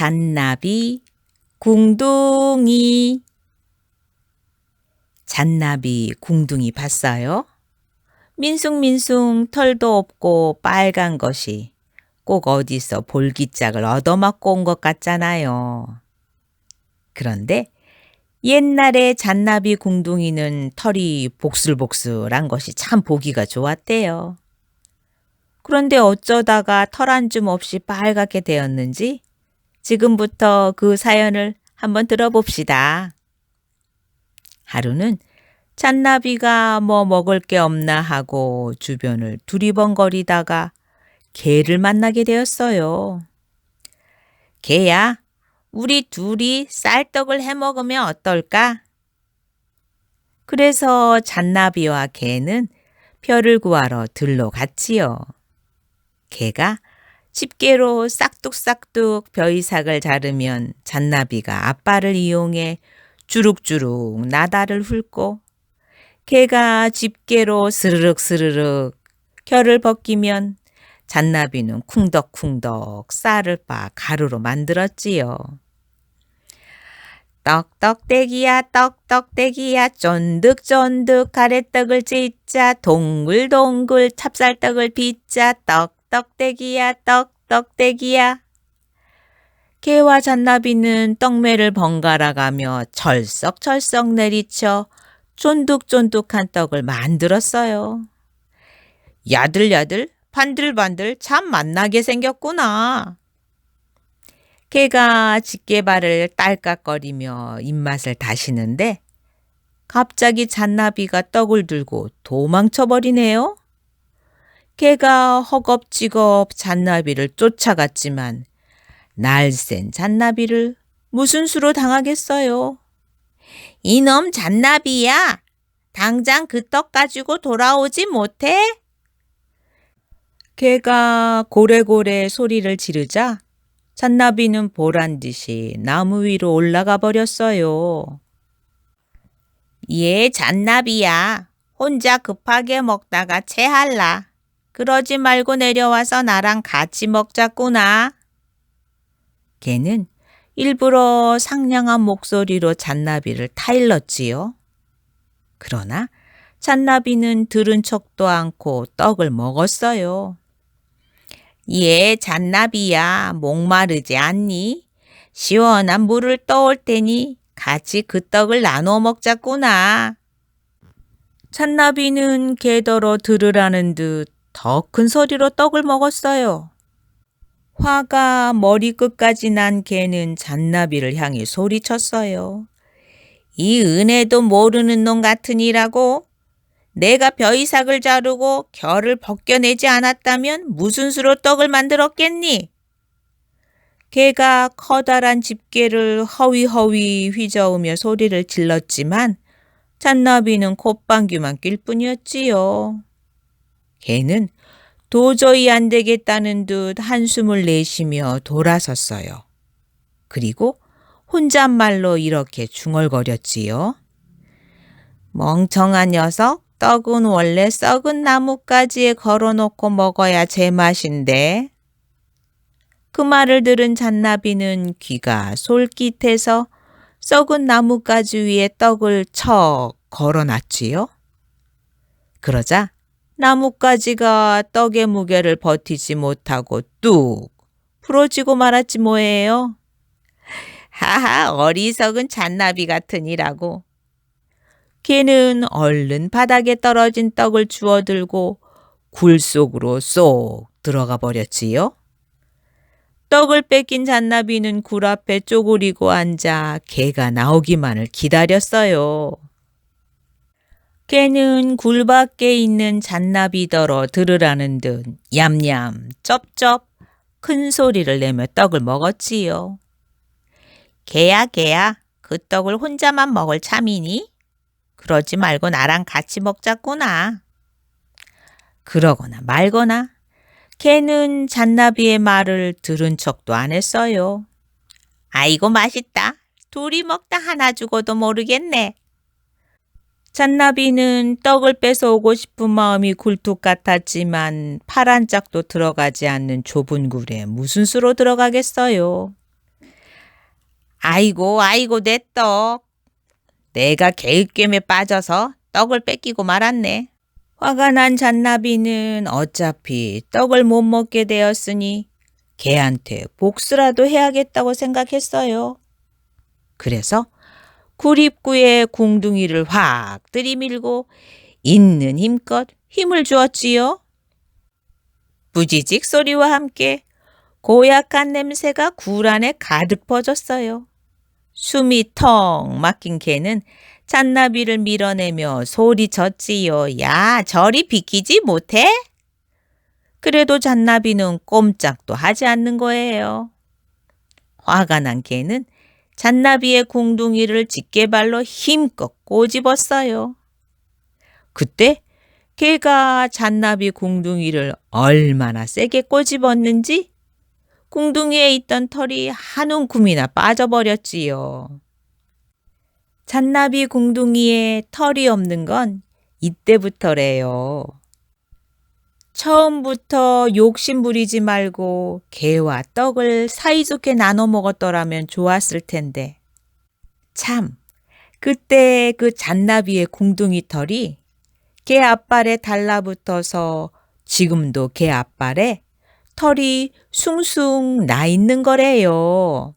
잔나비, 궁둥이. 잔나비, 궁둥이 봤어요? 민숭민숭 털도 없고 빨간 것이 꼭 어디서 볼기짝을 얻어맞고 온 것 같잖아요. 그런데 옛날에 잔나비 궁둥이는 털이 복슬복슬한 것이 참 보기가 좋았대요. 그런데 어쩌다가 털 한 줌 없이 빨갛게 되었는지 지금부터 그 사연을 한번 들어봅시다. 하루는 잔나비가 뭐 먹을 게 없나 하고 주변을 두리번거리다가 개를 만나게 되었어요. 개야, 우리 둘이 쌀떡을 해 먹으면 어떨까? 그래서 잔나비와 개는 벼를 구하러 들러 갔지요. 개가 집게로 싹둑싹둑 벼이삭을 자르면 잔나비가 앞발을 이용해 주룩주룩 나다를 훑고 개가 집게로 스르륵 스르륵 결을 벗기면 잔나비는 쿵덕쿵덕 쌀을 빻 가루로 만들었지요. 떡떡대기야 떡떡대기야 쫀득쫀득 가래떡을 찢자 동글동글 찹쌀떡을 빚자 떡 떡대기야 떡 떡대기야 개와 잔나비는 떡매를 번갈아 가며 철썩철썩 내리쳐 쫀득쫀득한 떡을 만들었어요. 야들야들 반들반들 참 맛나게 생겼구나. 개가 집게발을 딸깍거리며 입맛을 다시는데 갑자기 잔나비가 떡을 들고 도망쳐버리네요. 개가 허겁지겁 잔나비를 쫓아갔지만 날쌘 잔나비를 무슨 수로 당하겠어요. 이놈 잔나비야. 당장 그 떡 가지고 돌아오지 못해? 개가 고래고래 소리를 지르자 잔나비는 보란 듯이 나무 위로 올라가 버렸어요. 얘 잔나비야. 혼자 급하게 먹다가 체할라. 그러지 말고 내려와서 나랑 같이 먹자꾸나. 개는 일부러 상냥한 목소리로 잔나비를 타일렀지요. 그러나 잔나비는 들은 척도 않고 떡을 먹었어요. 얘 잔나비야 목마르지 않니? 시원한 물을 떠올 테니 같이 그 떡을 나눠 먹자꾸나. 잔나비는 개더러 들으라는 듯 더 큰 소리로 떡을 먹었어요. 화가 머리끝까지 난 개는 잔나비를 향해 소리쳤어요. 이 은혜도 모르는 놈 같으니라고 내가 벼이삭을 자르고 결을 벗겨내지 않았다면 무슨 수로 떡을 만들었겠니? 개가 커다란 집게를 허위허위 휘저으며 소리를 질렀지만 잔나비는 콧방귀만 낄 뿐이었지요. 개는 도저히 안 되겠다는 듯 한숨을 내쉬며 돌아섰어요. 그리고 혼잣말로 이렇게 중얼거렸지요. 멍청한 녀석, 떡은 원래 썩은 나뭇가지에 걸어놓고 먹어야 제맛인데. 그 말을 들은 잔나비는 귀가 솔깃해서 썩은 나뭇가지 위에 떡을 척 걸어놨지요. 그러자 나뭇가지가 떡의 무게를 버티지 못하고 뚝 부러지고 말았지 뭐예요. 하하 어리석은 잔나비 같으니라고. 개는 얼른 바닥에 떨어진 떡을 주워들고 굴 속으로 쏙 들어가 버렸지요. 떡을 뺏긴 잔나비는 굴 앞에 쪼그리고 앉아 개가 나오기만을 기다렸어요. 개는 굴 밖에 있는 잔나비더러 들으라는 듯 얌얌 쩝쩝 큰 소리를 내며 떡을 먹었지요. 개야 개야 그 떡을 혼자만 먹을 참이니? 그러지 말고 나랑 같이 먹자꾸나. 그러거나 말거나 개는 잔나비의 말을 들은 척도 안 했어요. 아이고 맛있다. 둘이 먹다 하나 죽어도 모르겠네. 잔나비는 떡을 뺏어오고 싶은 마음이 굴뚝 같았지만 파란 짝도 들어가지 않는 좁은 굴에 무슨 수로 들어가겠어요. 아이고, 아이고, 내 떡. 내가 개육겜에 빠져서 떡을 뺏기고 말았네. 화가 난 잔나비는 어차피 떡을 못 먹게 되었으니 개한테 복수라도 해야겠다고 생각했어요. 그래서 구립구에 궁둥이를 확 들이밀고 있는 힘껏 힘을 주었지요. 부지직 소리와 함께 고약한 냄새가 굴 안에 가득 퍼졌어요. 숨이 턱 막힌 개는 잔나비를 밀어내며 소리쳤지요. 야, 저리 비키지 못해? 그래도 잔나비는 꼼짝도 하지 않는 거예요. 화가 난 개는 잔나비의 궁둥이를 집게발로 힘껏 꼬집었어요. 그때 개가 잔나비 궁둥이를 얼마나 세게 꼬집었는지 궁둥이에 있던 털이 한 움큼이나 빠져버렸지요. 잔나비 궁둥이에 털이 없는 건 이때부터래요. 처음부터 욕심 부리지 말고 개와 떡을 사이좋게 나눠 먹었더라면 좋았을 텐데. 참, 그때 그 잔나비의 궁둥이 털이 개 앞발에 달라붙어서 지금도 개 앞발에 털이 숭숭 나 있는 거래요.